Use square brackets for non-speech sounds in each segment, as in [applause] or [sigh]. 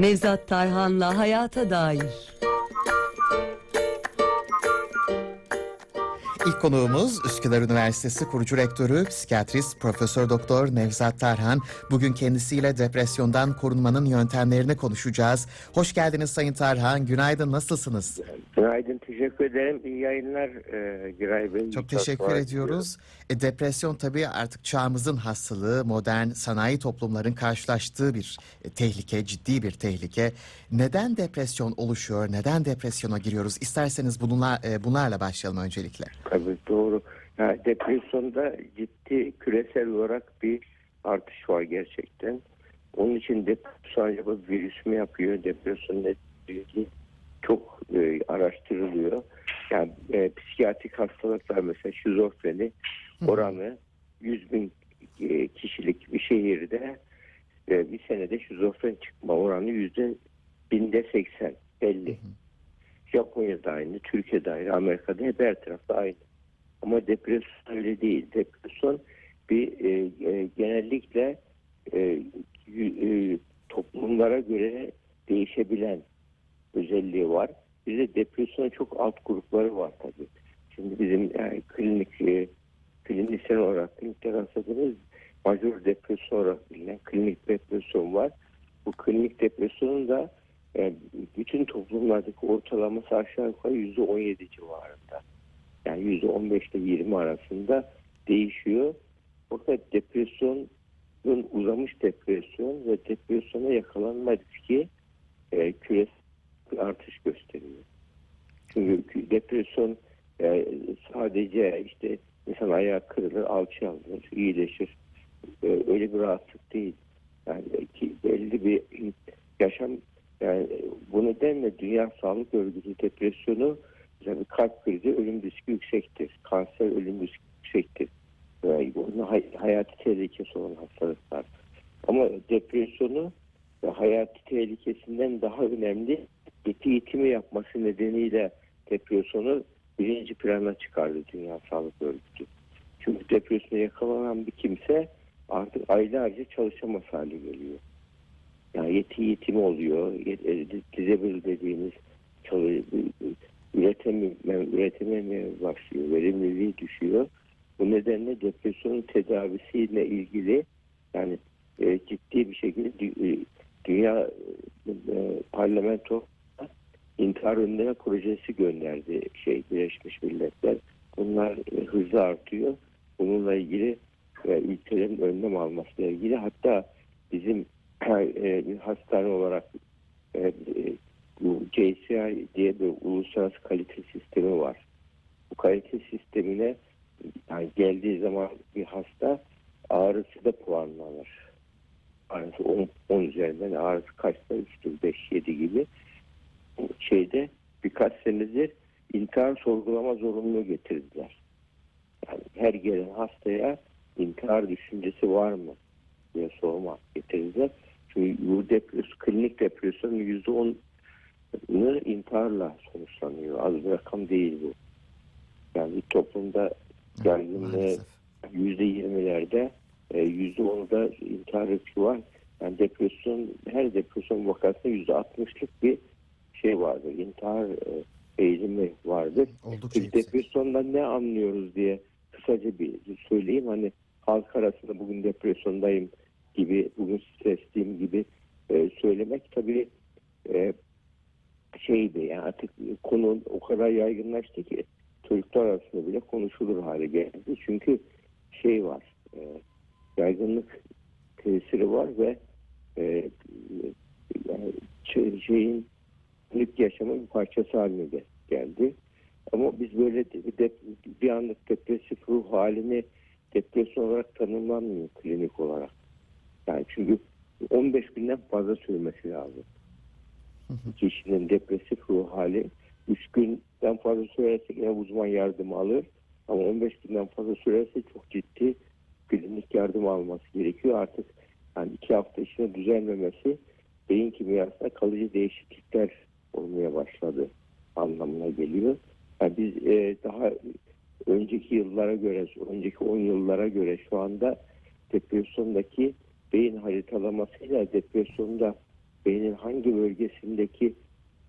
Nevzat Tarhan'la Hayata Dair. İlk konuğumuz Üsküdar Üniversitesi kurucu rektörü, psikiyatrist Profesör Doktor Nevzat Tarhan. Bugün kendisiyle depresyondan korunmanın yöntemlerini konuşacağız. Hoş geldiniz Sayın Tarhan. Günaydın. Nasılsınız? Günaydın, teşekkür ederim. İyi yayınlar e, Giray Bey. Çok teşekkür ediyoruz. E, depresyon tabii artık çağımızın hastalığı, modern sanayi toplumların karşılaştığı bir e, tehlike, ciddi bir tehlike. Neden depresyon oluşuyor? Neden depresyona giriyoruz? İsterseniz bunlar, e, bunlarla başlayalım öncelikle. Tabii doğru. Yani depresyonda ciddi küresel olarak bir artış var gerçekten. Onun için depresyon acaba virüs mü yapıyor? Depresyon ne çok e, araştırılıyor. Yani e, psikiyatrik hastalıklar mesela şizofreni oranı 100 bin e, kişilik bir şehirde e, bir senede şizofren çıkma oranı yüzde binde 80 belli. Japonya'da aynı, Türkiye'de aynı, Amerika'da hep her tarafta aynı. Ama depresyon öyle değil. Depresyon bir e, e, genellikle e, e, toplumlara göre değişebilen özelliği var. Bir de depresyonun çok alt grupları var tabii. Şimdi bizim yani klinik e, klinisyen olarak klinikte rastladığımız majör depresyon olarak bilinen klinik depresyon var. Bu klinik depresyonun da e, bütün toplumlardaki ortalaması aşağı yukarı yüzde on yedi civarında. Yani yüzde on beş ile yirmi arasında değişiyor. Fakat depresyonun uzamış depresyon ve depresyona yakalanma riski e, küresel artış gösteriyor. Çünkü depresyon e, sadece işte insan ayağı kırılır, alçı alınır, iyileşir. E, öyle bir rahatsızlık değil. Yani ki belli bir yaşam yani bu nedenle Dünya Sağlık Örgütü depresyonu yani kalp krizi ölüm riski yüksektir. Kanser ölüm riski yüksektir. Yani hay- hayati tehlikesi olan hastalıklar. Ama depresyonu ve hayati tehlikesinden daha önemli eti yitimi yapması nedeniyle depresyonu birinci plana çıkardı Dünya Sağlık Örgütü. Çünkü depresyona yakalanan bir kimse artık aylarca çalışamaz hale geliyor. Yani yeti yitimi oluyor. E, Disable dediğimiz üretemi, üretememeye başlıyor. Verimliliği düşüyor. Bu nedenle depresyonun tedavisiyle ilgili yani e, ciddi bir şekilde e, dünya e, parlamento intihar önleme projesi gönderdi şey Birleşmiş Milletler. Bunlar e, hızlı artıyor. Bununla ilgili e, ülkelerin önlem almasıyla ilgili hatta bizim [clears throat] e, hastane olarak e, e, bu JCI diye bir uluslararası kalite sistemi var. Bu kalite sistemine yani geldiği zaman bir hasta ağrısı da puanlanır. Ağrısı 10, 10 üzerinden ağrısı kaçta 3'tür 5 7 gibi şeyde birkaç senedir intihar sorgulama zorunluluğu getirdiler. Yani her gelen hastaya intihar düşüncesi var mı diye sorma getirdiler. Çünkü bu depresyon, klinik depresyonun yüzde onu intiharla sonuçlanıyor. Az bir rakam değil bu. Yani toplumda yaygınlığı yüzde yirmilerde e, yüzde onda intihar riski var. Yani depresyon her depresyon vakasında yüzde altmışlık bir şey vardır. İntihar e, eğilimi vardır. Oldukça Biz depresyondan ne anlıyoruz diye kısaca bir söyleyeyim. Hani halk arasında bugün depresyondayım gibi, bugün stresliyim gibi e, söylemek tabii e, şeydi yani artık konu o kadar yaygınlaştı ki çocuklar arasında bile konuşulur hale geldi. Çünkü şey var, e, yaygınlık tesiri var ve e, yani şey- şeyin günlük yaşamın bir parçası haline geldi. Ama biz böyle de- bir anlık depresif ruh halini depresyon olarak tanımlanmıyor klinik olarak. Yani çünkü 15 günden fazla sürmesi lazım. Kişinin depresif ruh hali 3 günden fazla sürerse yine uzman yardım alır. Ama 15 günden fazla sürerse çok ciddi klinik yardım alması gerekiyor. Artık yani 2 hafta içinde düzelmemesi beyin kimyasında kalıcı değişiklikler olmaya başladı anlamına geliyor. Yani biz e, daha önceki yıllara göre, önceki 10 yıllara göre şu anda depresyondaki beyin haritalamasıyla depresyonda beynin hangi bölgesindeki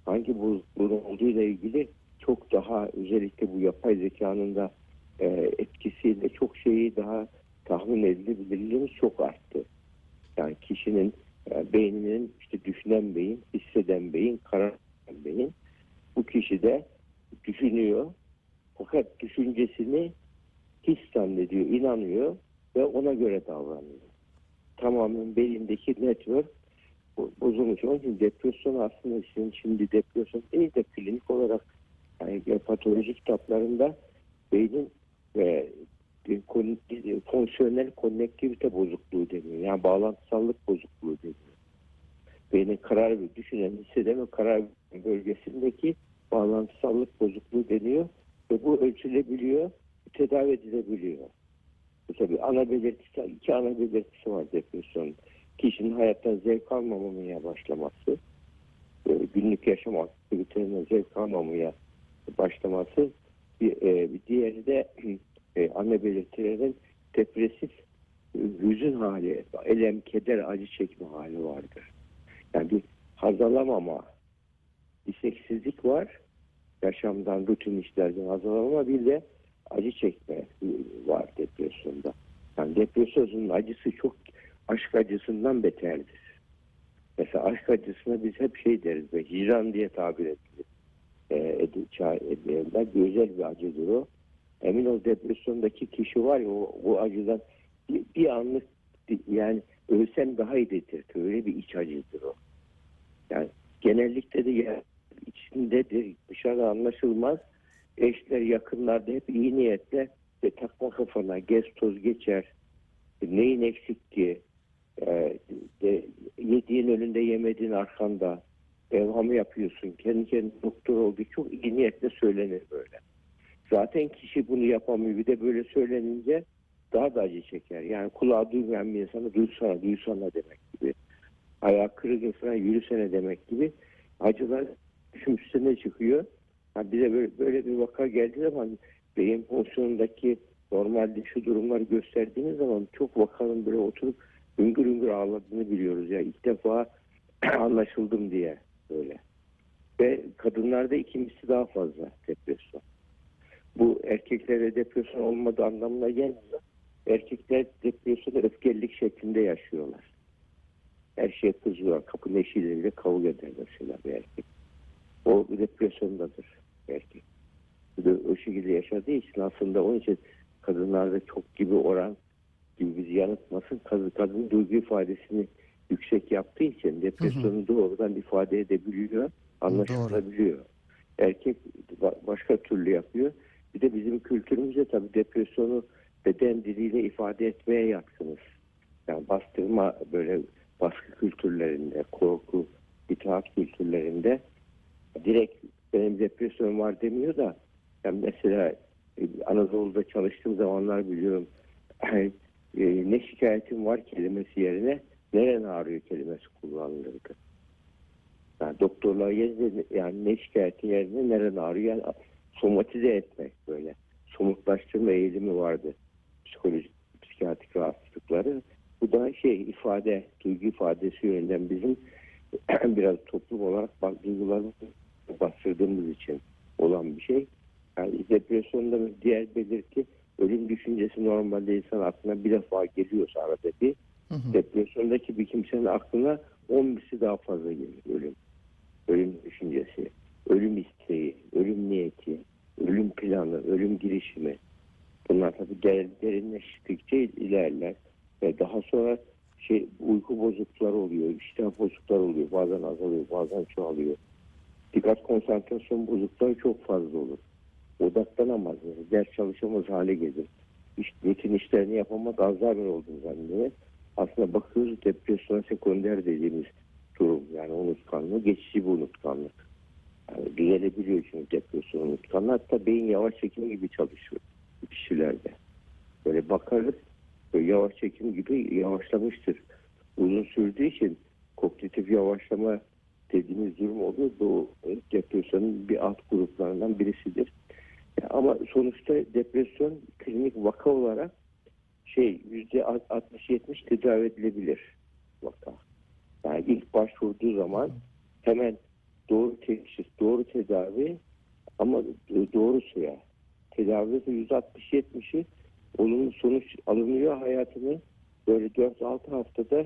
hangi bozukluğun olduğuyla ilgili çok daha özellikle bu yapay zekanın da e, etkisiyle çok şeyi daha tahmin edilebilirliğimiz çok arttı. Yani kişinin e, beyninin işte düşünen beyin, hisseden beyin, karar veren beyin bu kişi de düşünüyor fakat düşüncesini his zannediyor, inanıyor ve ona göre davranıyor. Tamamen beyindeki network bo- bozulmuş. Onun için depresyon aslında şimdi, şimdi depresyon değil de klinik olarak yani patoloji kitaplarında beynin ve fonksiyonel konnektivite bozukluğu deniyor. Yani bağlantısallık bozukluğu deniyor. Beynin karar ve düşünen, hisseden ve karar bölgesindeki bağlantısallık bozukluğu deniyor ve bu ölçülebiliyor, tedavi edilebiliyor. Bu tabii ana belirtisi, iki ana belirtisi var depresyon. Kişinin hayattan zevk almamaya başlaması, e, günlük yaşam aktivitelerinden zevk almamaya başlaması, bir, e, bir diğeri de e, ana belirtilerin depresif hüzün hali, elem, keder, acı çekme hali vardır. Yani bir haz alamama, isteksizlik var, yaşamdan, rutin işlerden haz alamama bir de acı çekme var depresyonda. Yani depresyonun acısı çok aşk acısından beterdir. Mesela aşk acısına biz hep şey deriz ve hicran diye tabir edilir. E, ça- edilenler özel bir acıdır o. Emin ol depresyondaki kişi var ya o, o acıdan bir, bir anlık yani ölsem daha iyi dedirtir. Öyle bir iç acıdır o. Yani genellikle de ya, içindedir. Dışarıda anlaşılmaz. Eşler yakınlarda hep iyi niyetle ve takma kafana gez toz geçer. Neyin eksik diye e, de, yediğin önünde yemediğin arkanda evhamı yapıyorsun. Kendi kendine doktor oldu. Çok iyi niyetle söylenir böyle. Zaten kişi bunu yapamıyor. Bir de böyle söylenince daha da acı çeker. Yani kulağı duymayan bir insana duysana, duysana demek gibi. Ayağı kırık insana yürüsene demek gibi. Acılar üstüne çıkıyor. Ha bize böyle, böyle bir vaka geldiği zaman beyin fonksiyonundaki normalde şu durumları gösterdiğiniz zaman çok vakanın böyle oturup hüngür hüngür ağladığını biliyoruz. Ya ilk defa [clears throat] anlaşıldım diye böyle. Ve kadınlarda ikincisi daha fazla depresyon. Bu erkeklere depresyon olmadığı anlamına gelmiyor. Erkekler depresyonu öfkelilik şeklinde yaşıyorlar. Her şeye kızıyorlar. Kapı eşiyle kavga eder mesela bir erkek. O depresyondadır erkek. O şekilde yaşadığı için aslında onun için kadınlarda çok gibi oran gibi bizi yanıltmasın. Kadın, kadın duygu ifadesini yüksek yaptığı için depresyonu doğrudan ifade edebiliyor, anlaşılabiliyor. Erkek ba- başka türlü yapıyor. Bir de bizim kültürümüzde tabii depresyonu beden diliyle ifade etmeye yatkınız. Yani bastırma böyle baskı kültürlerinde, korku, itaat kültürlerinde direkt benim depresyon var demiyor da ben mesela e, Anadolu'da çalıştığım zamanlar biliyorum [clears throat] e, ne şikayetim var kelimesi yerine neren ağrıyor kelimesi kullanılırdı. Yani doktorlar yerine yani ne şikayetin yerine neren ağrıyor yani somatize etmek böyle. Somutlaştırma eğilimi vardı. Psikolojik, psikiyatrik rahatsızlıkları. Bu da şey ifade, duygu ifadesi yönünden bizim [clears throat] biraz toplum olarak bak, duygularımızı bastırdığımız için olan bir şey. Yani depresyonda diğer belirti ölüm düşüncesi normalde insan aklına bir defa geliyorsa arada bir depresyondaki bir kimsenin aklına 10 birisi daha fazla gelir ölüm. Ölüm düşüncesi, ölüm isteği, ölüm niyeti, ölüm planı, ölüm girişimi. Bunlar tabii der, derinleştikçe ilerler. Ve daha sonra şey uyku bozuklukları oluyor, iştah bozuklukları oluyor. Bazen azalıyor, bazen çoğalıyor. Dikkat konsantrasyon bozuklukları çok fazla olur. Odaklanamaz. Ders çalışamaz hale gelir. İş, rutin işlerini yapamaz, Alzheimer olduğunu zannediyor. Aslında bakıyoruz depresyona sekonder dediğimiz durum. Yani unutkanlığı geçici bir unutkanlık. Yani düzelebiliyor çünkü depresyon unutkanlığı. Hatta beyin yavaş çekim gibi çalışıyor kişilerde. Böyle bakarız böyle yavaş çekim gibi yavaşlamıştır. Uzun sürdüğü için kognitif yavaşlama dediğimiz durum oluyor. Bu depresyonun bir alt gruplarından birisidir. Ama sonuçta depresyon klinik vaka olarak şey yüzde 60-70 tedavi edilebilir vaka. Yani ilk başvurduğu zaman hemen doğru teşhis, doğru tedavi ama doğru süre. Tedavide %60-70'i olumlu sonuç alınıyor hayatını böyle 4-6 haftada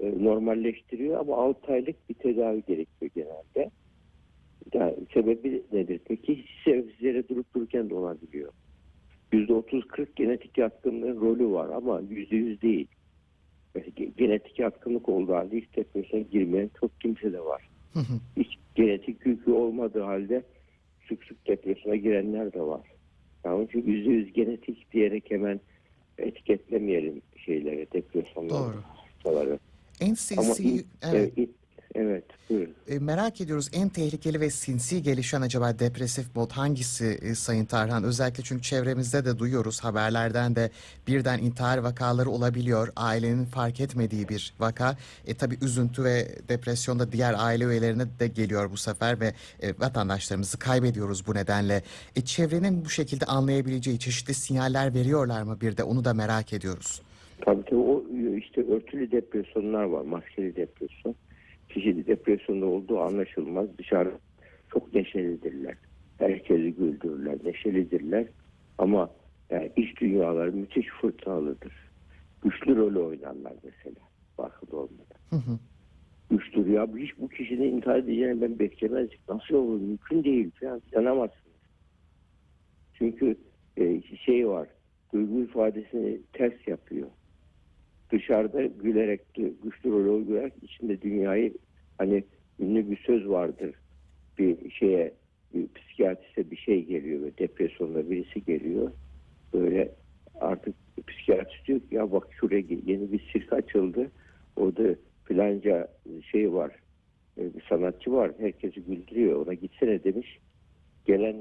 e, normalleştiriyor ama 6 aylık bir tedavi gerekiyor genelde. Yani sebebi nedir? Peki sebepsizlere durup dururken de olabiliyor. %30-40 genetik yatkınlığın rolü var ama %100 değil. Yani genetik yatkınlık olduğu halde hiç depresyona girmeyen çok kimse de var. Hiç genetik yükü olmadığı halde sık sık depresyona girenler de var. Yani için %100 genetik diyerek hemen etiketlemeyelim şeyleri, depresyonları, Doğru. hastaları. En Ama sinsi, evet. evet, evet, buyurun. E, merak ediyoruz en tehlikeli ve sinsi gelişen acaba depresif mod hangisi e, Sayın Tarhan? Özellikle çünkü çevremizde de duyuyoruz haberlerden de birden intihar vakaları olabiliyor. Ailenin fark etmediği bir vaka. E tabi üzüntü ve depresyon da diğer aile üyelerine de geliyor bu sefer ve e, vatandaşlarımızı kaybediyoruz bu nedenle. E, çevrenin bu şekilde anlayabileceği çeşitli sinyaller veriyorlar mı bir de onu da merak ediyoruz. Tabii tabii o işte örtülü depresyonlar var, maskeli depresyon. Kişi depresyonda olduğu anlaşılmaz. Dışarı çok neşelidirler. Herkesi güldürürler, neşelidirler. Ama yani iç dünyaları müthiş fırtınalıdır. Güçlü rol oynarlar mesela. Farkında olmadan. Hı hı. Güçlü ya hiç bu kişinin intihar edeceğini ben beklemezdim. Nasıl olur? Mümkün değil falan. İnanamazsınız. Çünkü e, şey var. Duygu ifadesini ters yapıyor dışarıda gülerek güçlü rol oynayarak içinde dünyayı hani ünlü bir söz vardır. Bir şeye bir psikiyatriste bir şey geliyor ve depresyonda birisi geliyor. Böyle artık psikiyatrist diyor ki ya bak şuraya yeni bir sirk açıldı. Orada filanca şey var e, bir sanatçı var. Herkesi güldürüyor. Ona gitsene demiş. Gelen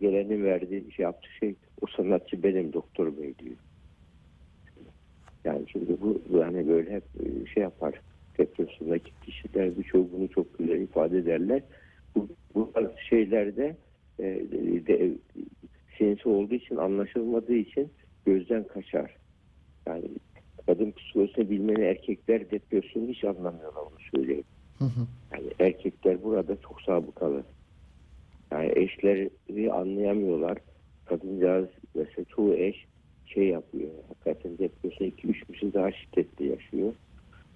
gelenin verdiği şey yaptığı şey o sanatçı benim doktor bey diyor yani şimdi bu yani böyle hep e, şey yapar. Depresyondaki kişiler birçoğu bunu çok güzel ifade ederler. Bu, bu şeylerde e, de, de, sinsi olduğu için anlaşılmadığı için gözden kaçar. Yani kadın psikolojisini bilmeni erkekler depresyonu hiç anlamıyorlar onu söyleyeyim. Hı hı. Yani erkekler burada çok sabıkalı. Yani eşleri anlayamıyorlar. Kadıncağız mesela çoğu eş şey yapıyor. Hakikaten depresyon 2-3 kişi daha şiddetli yaşıyor.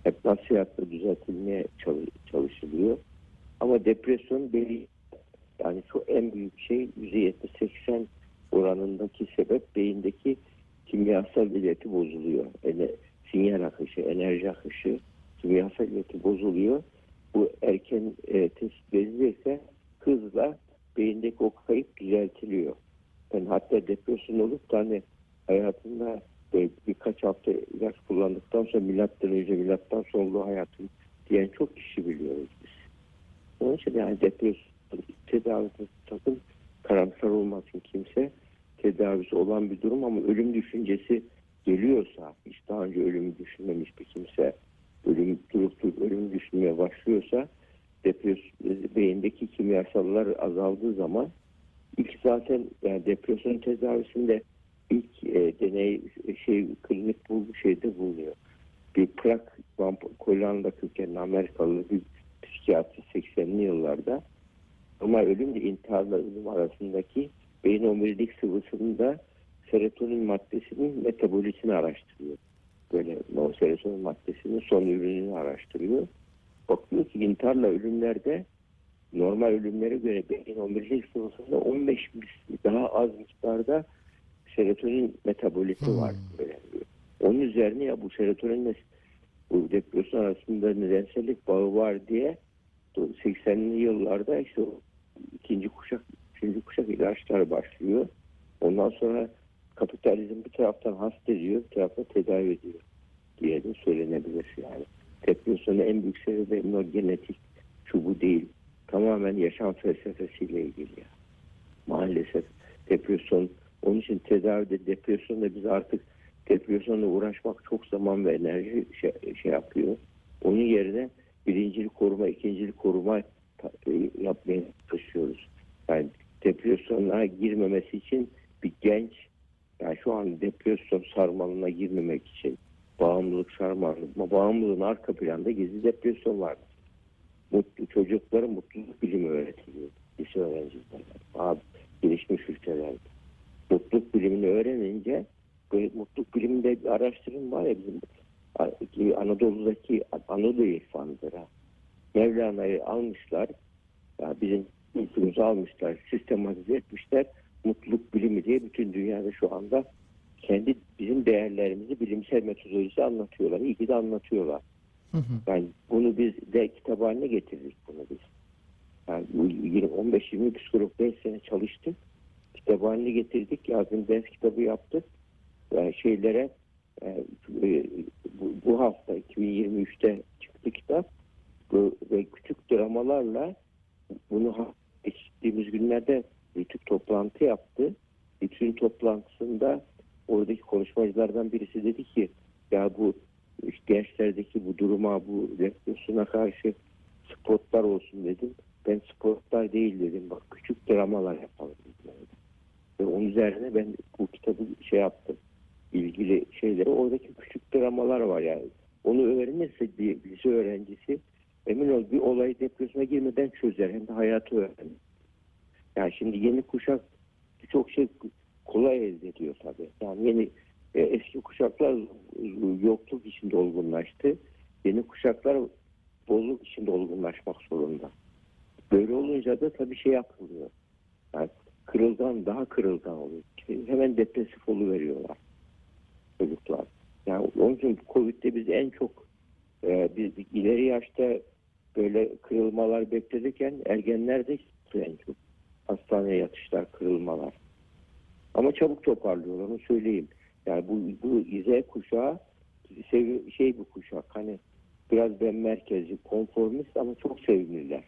Hep nasihatla düzeltilmeye çalış- çalışılıyor. Ama depresyon belli yani şu en büyük şey %70-80 oranındaki sebep beyindeki kimyasal ileti bozuluyor. Yani sinyal akışı, enerji akışı, kimyasal ileti bozuluyor. Bu erken e, tespit edilirse hızla beyindeki o kayıp düzeltiliyor. Yani hatta depresyon olup da hani hayatında birkaç hafta ilaç kullandıktan sonra milattan önce milattan sonra hayatım diyen çok kişi biliyoruz biz. Onun için yani depresyon tedavisi sakın karamsar olmasın kimse. Tedavisi olan bir durum ama ölüm düşüncesi geliyorsa hiç daha önce ölümü düşünmemiş bir kimse ölüm durup durup ölümü düşünmeye başlıyorsa depresyon beyindeki kimyasallar azaldığı zaman ilk zaten yani depresyon tedavisinde ilk e, deney şey klinik bulgu şeyde bulunuyor. Bir plak Hollanda kökenli Amerikalı bir psikiyatri 80'li yıllarda ama ölümle intiharla ölüm arasındaki beyin omurilik sıvısında serotonin maddesinin metabolizini araştırıyor. Böyle o serotonin maddesinin son ürününü araştırıyor. Bakıyor ki intiharla ölümlerde normal ölümlere göre beyin omurilik sıvısında 15 misli daha az miktarda serotonin metaboliti Hmm. var. Böyle. Onun üzerine ya bu serotoninle bu depresyon arasında nedensellik bağı var diye 80'li yıllarda işte o ikinci kuşak, üçüncü kuşak ilaçlar başlıyor. Ondan sonra kapitalizm bir taraftan hasta ediyor, bir taraftan tedavi ediyor diye de söylenebilir yani. Depresyonun en büyük sebebi ol genetik şu bu değil. Tamamen yaşam felsefesiyle ilgili. Maalesef depresyon onun için tedavide depresyonda biz artık depresyonla uğraşmak çok zaman ve enerji şey, şey yapıyor. Onun yerine birincil koruma, ikincil koruma e, yapmaya çalışıyoruz. Yani depresyona girmemesi için bir genç yani şu an depresyon sarmalına girmemek için bağımlılık sarmalı. Bağımlılığın arka planda gizli depresyon var. Mutlu çocuklara mutluluk bilimi öğretiliyor. Lise öğrencilerine. Abi, gelişmiş ülkelerde. Mutluluk bilimini öğrenince böyle mutluluk biliminde bir araştırım var ya bizim ki Anadolu'daki Anadolu irfanıdır ha. Mevlana'yı almışlar. Ya bizim kültürümüzü almışlar. Sistematize etmişler. Mutluluk bilimi diye bütün dünyada şu anda kendi bizim değerlerimizi bilimsel metodolojisi anlatıyorlar. İyi ki de anlatıyorlar. Hı hı. Yani bunu biz de kitap haline getirdik bunu biz. Yani bu 15-20 psikolog 5 sene çalıştık. Kitap haline getirdik. Yazın ders kitabı yaptık. Yani şeylere e, e, bu, bu hafta 2023'te çıktı kitap. Bu, ve küçük dramalarla bunu geçtiğimiz günlerde Rütük toplantı yaptı. Rütük'ün toplantısında oradaki konuşmacılardan birisi dedi ki ya bu işte gençlerdeki bu duruma, bu depresyona karşı spotlar olsun dedim. Ben spotlar değil dedim. Bak küçük dramalar yapalım. Ve onun üzerine ben bu kitabı şey yaptım. ilgili şeyleri oradaki küçük dramalar var yani. Onu öğrenirse bir lise öğrencisi emin ol bir olayı depresyona girmeden çözer. Hem de hayatı öğrenir. Yani şimdi yeni kuşak çok şey kolay elde ediyor tabii. Yani yeni e, eski kuşaklar yokluk içinde olgunlaştı. Yeni kuşaklar bolluk içinde olgunlaşmak zorunda. Böyle olunca da tabii şey yapılıyor. Yani kırılgan daha kırılgan oluyor. Hemen depresif veriyorlar çocuklar. Yani onun için Covid'de biz en çok e, biz ileri yaşta böyle kırılmalar beklerken ergenlerde en çok hastaneye yatışlar, kırılmalar. Ama çabuk toparlıyorlar onu söyleyeyim. Yani bu, bu Z kuşağı sev, şey bu kuşak hani biraz ben merkezci, konformist ama çok sevimliler.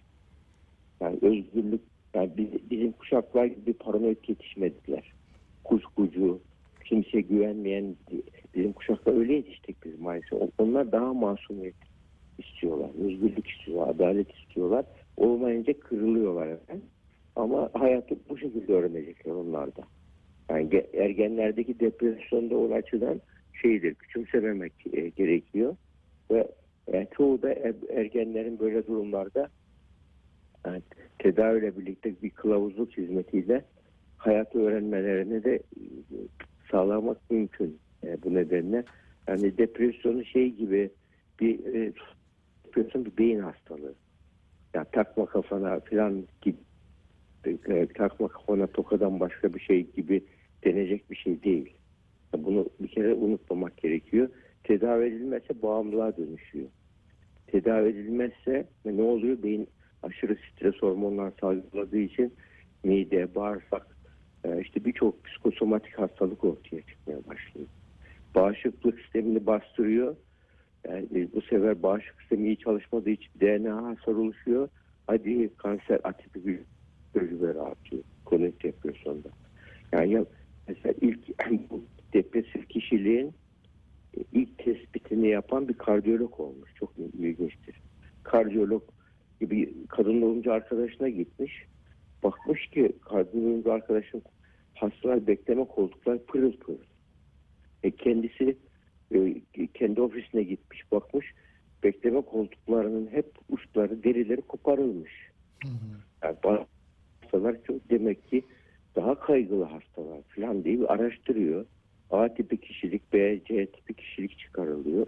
Yani özgürlük, yani biz- bizim kuşaklar gibi paranoyak yetişmediler. Kuşkucu, kimseye güvenmeyen bizim kuşaklar öyle yetiştik biz maalesef. Onlar daha masumiyet istiyorlar, özgürlük istiyorlar, adalet istiyorlar. Olmayınca kırılıyorlar efendim. Ama hayatı bu şekilde öğrenecekler onlar da. Yani ge- ergenlerdeki depresyonda o açıdan şeydir, küçümsememek e, gerekiyor. Ve çoğu da er- ergenlerin böyle durumlarda yani tedaviyle birlikte bir kılavuzluk hizmetiyle hayatı öğrenmelerini de e, sağlamak mümkün e, bu nedenle. Yani depresyonu şey gibi bir e, depresyon bir beyin hastalığı. Ya takma kafana falan gibi e, takma kafana tokadan başka bir şey gibi denecek bir şey değil. Ya Bunu bir kere unutmamak gerekiyor. Tedavi edilmezse bağımlılığa dönüşüyor. Tedavi edilmezse ne oluyor? Beyin aşırı stres hormonlar salgıladığı için mide, bağırsak e, işte birçok psikosomatik hastalık ortaya çıkmaya başlıyor. Bağışıklık sistemini bastırıyor. Yani bu sefer bağışıklık sistemi iyi çalışmadığı için DNA hasar oluşuyor. Hadi kanser atipik bir tecrübeleri artıyor. Kronik depresyonda. Yani ya, mesela ilk [clears throat] bu depresif kişiliğin e, ilk tespitini yapan bir kardiyolog olmuş. Çok ilginçtir. Kardiyolog gibi kadın doğumcu arkadaşına gitmiş. Bakmış ki kadın doğumcu arkadaşın hastalar bekleme koltuklar pırıl pırıl. E kendisi e, kendi ofisine gitmiş bakmış bekleme koltuklarının hep uçları derileri koparılmış. Yani bazı hastalar çok demek ki daha kaygılı hastalar falan diye bir araştırıyor. A tipi kişilik, B, C tipi kişilik çıkarılıyor.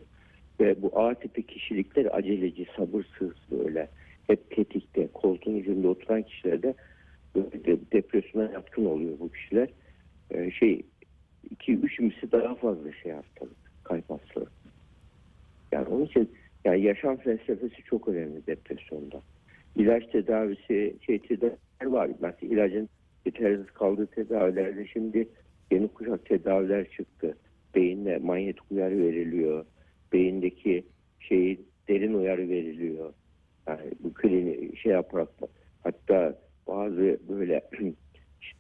Ve bu A tipi kişilikler aceleci, sabırsız böyle hep tetikte, koltuğun ucunda oturan kişilerde depresyona yatkın oluyor bu kişiler. Ee, şey 2-3 misli daha fazla şey hastalık, kalp hastalığı. Yani onun için yani yaşam felsefesi çok önemli depresyonda. İlaç tedavisi, şey tedaviler var. Mesela ilacın yetersiz kaldığı tedavilerde şimdi yeni kuşak tedaviler çıktı. Beyinle manyetik uyarı veriliyor. Beyindeki şeyi derin uyarı veriliyor. Şey yaparak hatta bazı böyle [clears throat]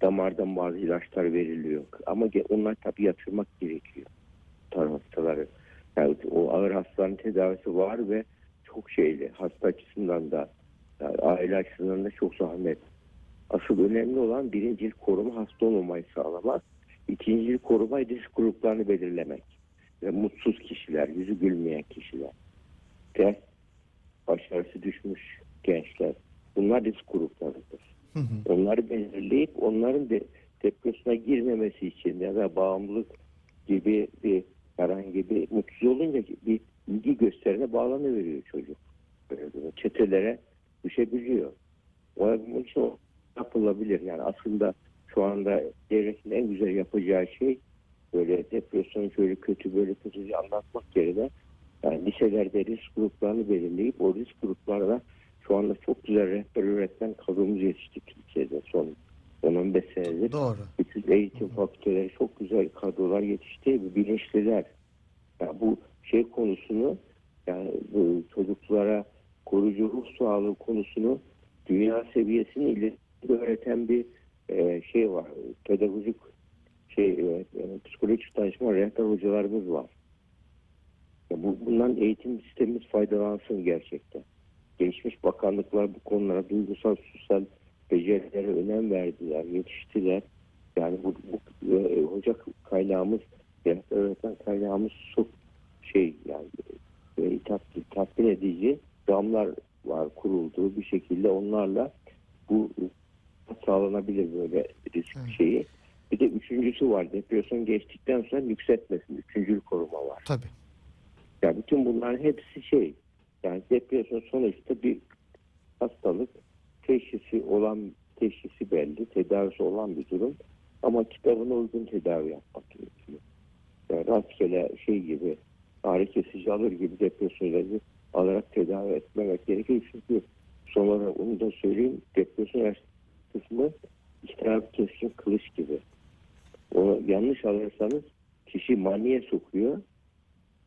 damardan bazı ilaçlar veriliyor. Ama onlar tabii yatırmak gerekiyor. Tarım hastaları. Yani o ağır hastaların tedavisi var ve çok şeyli. Hasta açısından da yani aile açısından da çok zahmet. Asıl önemli olan birincil koruma hasta olmamayı sağlamak. İkincil koruma risk gruplarını belirlemek. ve mutsuz kişiler, yüzü gülmeyen kişiler, ders başarısı düşmüş gençler. Bunlar risk gruplarıdır. Hı hı. Onları belirleyip onların de depresyona girmemesi için ya da bağımlılık gibi bir herhangi bir mutsuz olunca bir ilgi gösterine bağlanıveriyor çocuk. Böyle çetelere düşebiliyor. Onun için o yapılabilir. Yani aslında şu anda devletin en güzel yapacağı şey böyle depresyonu şöyle kötü böyle kötü anlatmak yerine yani liselerde risk gruplarını belirleyip o risk gruplarına şu anda çok güzel rehber öğretmen kadromuz yetişti Türkiye'de son 10-15 senedir. Doğru. Bütün eğitim fakülteleri çok güzel kadrolar yetişti. Bilinçliler. Yani bu şey konusunu yani bu çocuklara koruyucu ruh sağlığı konusunu dünya seviyesini ileri öğreten bir e, şey var. Pedagojik şey e, e, psikolojik danışma rehber hocalarımız var. Ya bu, bundan eğitim sistemimiz faydalansın gerçekten. Gelişmiş bakanlıklar bu konulara duygusal, sosyal becerilere önem verdiler, yetiştiler. Yani bu, bu e, hoca kaynağımız, rehber öğretmen kaynağımız çok şey yani e, tatmin, tatmin edici damlar var kurulduğu bir şekilde onlarla bu sağlanabilir böyle risk Evet. şeyi. Bir de üçüncüsü var. Depresyon geçtikten sonra yükseltmesin. Üçüncül koruma var. Tabii. Yani bütün bunların hepsi şey. Yani depresyon sonuçta bir hastalık teşhisi olan teşhisi belli, tedavisi olan bir durum. Ama kitabına uygun tedavi yapmak gerekiyor. Yani rastgele şey gibi ağrı kesici alır gibi depresyon ilacı alarak tedavi etmemek gerekiyor. Çünkü sonra onu da söyleyeyim depresyon kısmı iştihar keskin kılıç gibi. Onu yanlış alırsanız kişi maniye sokuyor.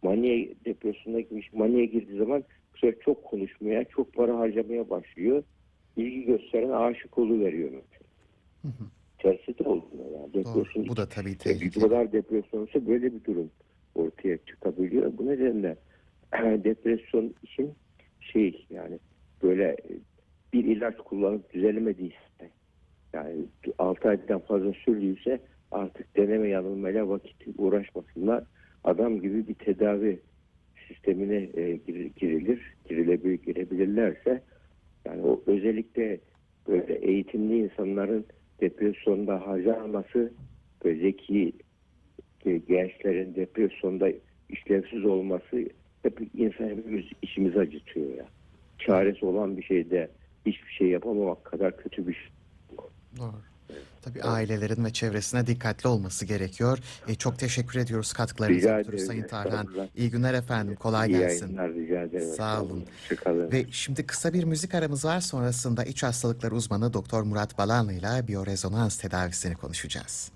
Maniye depresyona girmiş, maniye girdiği zaman bu sefer çok konuşmaya, çok para harcamaya başlıyor. İlgi gösteren aşık veriyor mesela. Hı hı. Tersi de olmuyor yani. Depresyon Doğru. Bu da tabii tehlikeli. Bipolar depresyon ise böyle bir durum ortaya çıkabiliyor. Bu nedenle [clears throat] depresyon için şey yani böyle e, bir ilaç kullanıp düzelemediyse yani 6 aydan fazla sürdüyse artık deneme yanılmayla vakit uğraşmasınlar. Adam gibi bir tedavi sistemine e, gir- girilir, girilebilir, girebilirlerse yani o özellikle böyle eğitimli insanların depresyonda harcanması ve zeki e, gençlerin depresyonda işlevsiz olması hep insan hepimiz içimiz acıtıyor ya. Çaresi olan bir şeyde hiçbir şey yapamamak kadar kötü bir şey. Doğru. Tabii ailelerin ve çevresine dikkatli olması gerekiyor. E, çok teşekkür ediyoruz katkılarınız ötürü. Sayın Tarhan. İyi günler efendim. Kolay İyi gelsin. yayınlar rica ederim. Sağ olun. Ve şimdi kısa bir müzik aramız var. Sonrasında iç hastalıklar uzmanı Doktor Murat Balanlı ile biyorezonans tedavisini konuşacağız.